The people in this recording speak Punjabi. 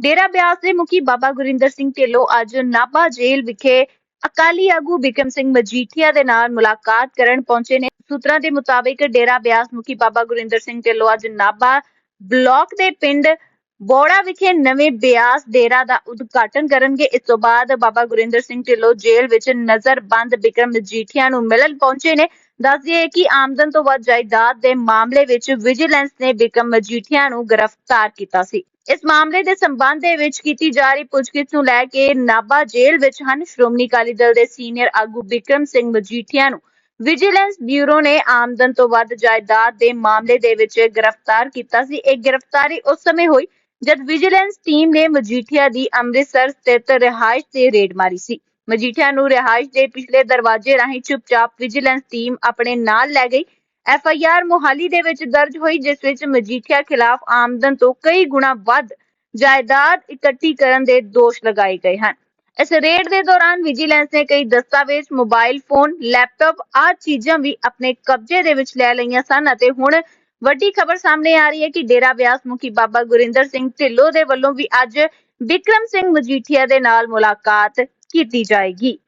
ਡੇਰਾ ਬਿਆਸ ਦੇ ਮੁਖੀ ਬਾਬਾ ਗੁਰਿੰਦਰ ਸਿੰਘ ਢਿੱਲੋਂ ਅੱਜ ਨਾਭਾ ਜੇਲ੍ਹ ਵਿਖੇ ਅਕਾਲੀ ਆਗੂ ਬਿਕਰਮ ਸਿੰਘ ਮਜੀਠੀਆ ਦੇ ਨਾਲ ਮੁਲਾਕਾਤ ਕਰਨ ਪਹੁੰਚੇ ਨੇ। ਸੂਤਰਾਂ ਦੇ ਮੁਤਾਬਿਕ ਡੇਰਾ ਬਿਆਸ ਮੁਖੀ ਬਾਬਾ ਗੁਰਿੰਦਰ ਸਿੰਘ ਢਿੱਲੋਂ ਅੱਜ ਨਾਭਾ ਬਲਾਕ ਦੇ ਪਿੰਡ ਬੋੜਾ ਵਿਖੇ ਨਵੇਂ ਬਿਆਸ ਡੇਰਾ ਦਾ ਉਦਘਾਟਨ ਕਰਨਗੇ। ਇਸ ਤੋਂ ਬਾਅਦ ਬਾਬਾ ਗੁਰਿੰਦਰ ਸਿੰਘ ਢਿੱਲੋਂ ਜੇਲ੍ਹ ਵਿੱਚ ਨਜ਼ਰਬੰਦ ਬਿਕਰਮ ਮਜੀਠੀਆ ਨੂੰ ਮਿਲਣ ਪਹੁੰਚੇ ਨੇ। ਦੱਸ ਦਈਏ ਕਿ ਆਮਦਨ ਤੋਂ ਵੱਧ ਜਾਇਦਾਦ ਦੇ ਮਾਮਲੇ ਵਿੱਚ ਵਿਜੀਲੈਂਸ ਨੇ ਬਿਕਰਮ ਮਜੀਠੀਆ ਨੂੰ ਗ੍ਰਿਫਤਾਰ ਕੀਤਾ ਸੀ। ਇਸ ਮਾਮਲੇ ਦੇ ਸੰਬੰਧ ਦੇ ਵਿੱਚ ਕੀਤੀ ਜਾ ਰਹੀ ਪੁੱਛਗਿੱਛ ਨੂੰ ਲੈ ਕੇ ਨਾਭਾ ਜੇਲ੍ਹ ਵਿੱਚ ਹਨ ਸ਼੍ਰੋਮਣੀ ਅਕਾਲੀ ਦਲ ਦੇ ਸੀਨੀਅਰ ਆਗੂ ਬਿਕਰਮ ਸਿੰਘ ਮਜੀਠੀਆ ਨੂੰ। ਵਿਜੀਲੈਂਸ ਬਿਊਰੋ ਨੇ ਆਮਦਨ ਤੋਂ ਵੱਧ ਜਾਇਦਾਦ ਦੇ ਮਾਮਲੇ ਦੇ ਵਿੱਚ ਗ੍ਰਿਫਤਾਰ ਕੀਤਾ ਸੀ। ਇਹ ਗ੍ਰਿਫਤਾਰੀ ਉਸ ਸਮੇਂ ਹੋਈ ਜਦ ਵਿਜੀਲੈਂਸ ਟੀਮ ਨੇ ਮਜੀਠੀਆ ਦੀ ਅੰਮ੍ਰਿਤਸਰ ਸਥਿਤ ਰਿਹਾਇਸ਼ ਤੇ ਰੇਡ ਮਾਰੀ ਸੀ। ਮਜੀਠੀਆ ਨੂੰ ਰਿਹਾਇਸ਼ ਦੇ ਪਿਛਲੇ ਦਰਵਾਜ਼ੇ ਰਾਹੀਂ ਚੁੱਪਚਾਪ ਵਿਜੀਲੈਂਸ ਟੀਮ ਆਪਣੇ ਨਾਲ ਲੈ ਗਈ। ਐਫ ਆਈ ਆਰ ਮੋਹਾਲੀ ਦੇ ਵਿੱਚ ਦਰਜ ਹੋਈ, ਜਿਸ ਵਿੱਚ ਮਜੀਠੀਆ ਖਿਲਾਫ ਆਮਦਨ ਤੋਂ ਕਈ ਗੁਣਾ ਵੱਧ ਜਾਇਦਾਦ ਇਕੱਠੀ ਕਰਨ ਦੇ ਦੋਸ਼ ਲਗਾਏ ਗਏ ਹਨ। ਇਸ ਰੇਡ ਦੇ ਦੌਰਾਨ ਵਿਜੀਲੈਂਸ ਨੇ ਕਈ ਦਸਤਾਵੇਜ਼, ਮੋਬਾਈਲ ਫੋਨ, ਲੈਪਟਾਪ ਆਦਿ ਚੀਜ਼ਾਂ ਵੀ ਆਪਣੇ ਕਬਜ਼ੇ ਦੇ ਵਿੱਚ ਲੈ ਲਈਆਂ ਸਨ ਅਤੇ ਹੁਣ ਵੱਡੀ ਖਬਰ ਸਾਹਮਣੇ ਆ ਰਹੀ ਹੈ ਕਿ ਡੇਰਾ ਬਿਆਸ ਮੁਖੀ ਬਾਬਾ ਗੁਰਿੰਦਰ ਸਿੰਘ ਢਿੱਲੋਂ ਦੇ ਵੱਲੋਂ ਵੀ ਅੱਜ ਬਿਕਰਮ ਸਿੰਘ ਮਜੀਠੀਆ ਦੇ ਨਾਲ ਮੁਲਾਕਾਤ ਕੀਤੀ ਜਾਏਗੀ।